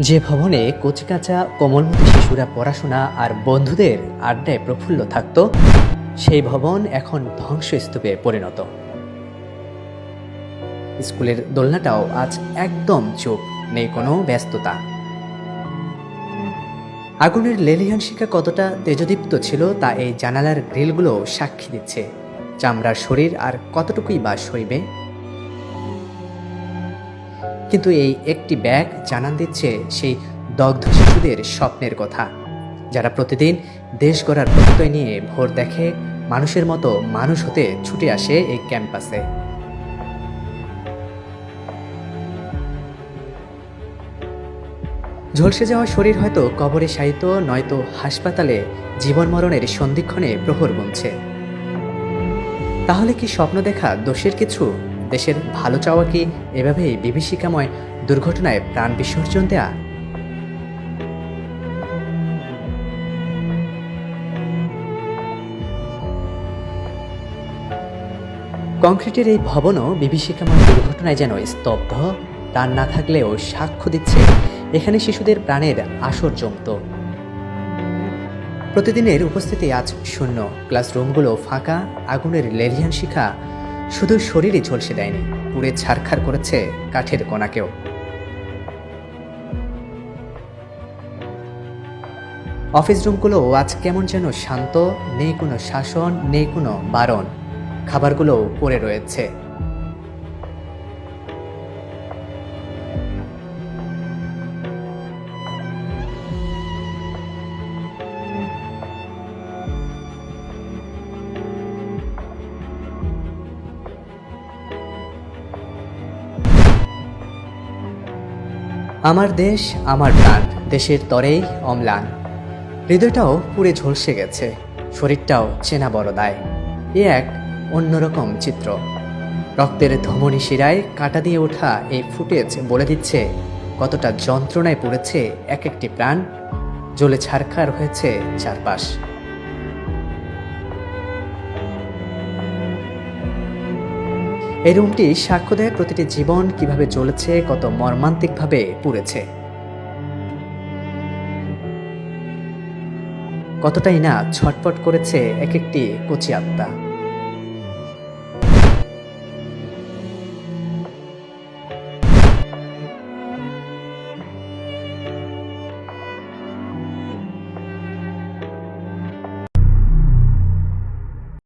যে ভবনে কচিকাঁচা, কোমলমতি শিশুরা পড়াশোনা আর বন্ধুদের আড্ডায় প্রফুল্ল থাকত, সেই ভবন এখন ধ্বংসস্তূপে পরিণত। স্কুলের দোলনাটাও আজ একদম চুপ নেই কোনো ব্যস্ততা। আগুনের লেলিহান শিখা কতটা তেজদীপ্ত ছিল তা এই জানালার গ্রিলগুলো সাক্ষী দিচ্ছে। চামড়ার শরীর আর কতটুকুই বা সইবে? কিন্তু এই একটি ব্যাগ জানান দিচ্ছে সেই দগ্ধ শিশুদের স্বপ্নের কথা। যারা প্রতিদিন দেশ গড়ার প্রত্যয় নিয়ে ভোর দেখে মানুষের মতো মানুষ হতে ছুটে আসে এই ক্যাম্পাসে। ঝলসে যাওয়া শরীর হয়তো কবরে শায়িত, নয়তো হাসপাতালে জীবন মরণের সন্ধিক্ষণে প্রহর গুনছে। তাহলে কি স্বপ্ন দেখা দোষের কিছু? দেশের ভালো চাওয়া কি এভাবেই বিভীষিকাময় দুর্ঘটনায় প্রাণ বিসর্জন দেয়া? কংক্রিটের এই ভবনও বিভীষিকাময় দুর্ঘটনায় যেন স্তব্ধ, প্রাণ না থাকলেও সাক্ষ্য দিচ্ছে এখানে শিশুদের প্রাণের আসর জমত। প্রতিদিনের উপস্থিতি আজ শূন্য। ক্লাসরুমগুলো ফাঁকা, আগুনের লেলিয়ান শিখা শুধু শরীরে ঝলসে দেয়নি, পুড়ে ছারখার করেছে কাঠের কণাকেও। অফিস রুমগুলো আজ কেমন যেন শান্ত, নেই কোনো শাসন, নেই কোনো বারণ। খাবারগুলো পড়ে রয়েছে। আমার দেশ, আমার প্রাণ, দেশের তরেই অম্লান। হৃদয়টাও পুড়ে ঝলসে গেছে, শরীরটাও চেনা বড় দায় এ এক অন্যরকম চিত্র। রক্তের ধমনী শিরায় কাটা দিয়ে ওঠা এই ফুটেজ বলে দিচ্ছে, কতটা যন্ত্রণায় পড়েছে এক একটি প্রাণ। জ্বলে ছারখার হয়েছে চারপাশ। এই রুমটি সাক্ষ্য দেয় প্রতিটি জীবন কীভাবে চলেছে, কত মর্মান্তিকভাবে পুড়েছে। কতটাই না ছটফট করেছে এক একটি কচি আত্মা।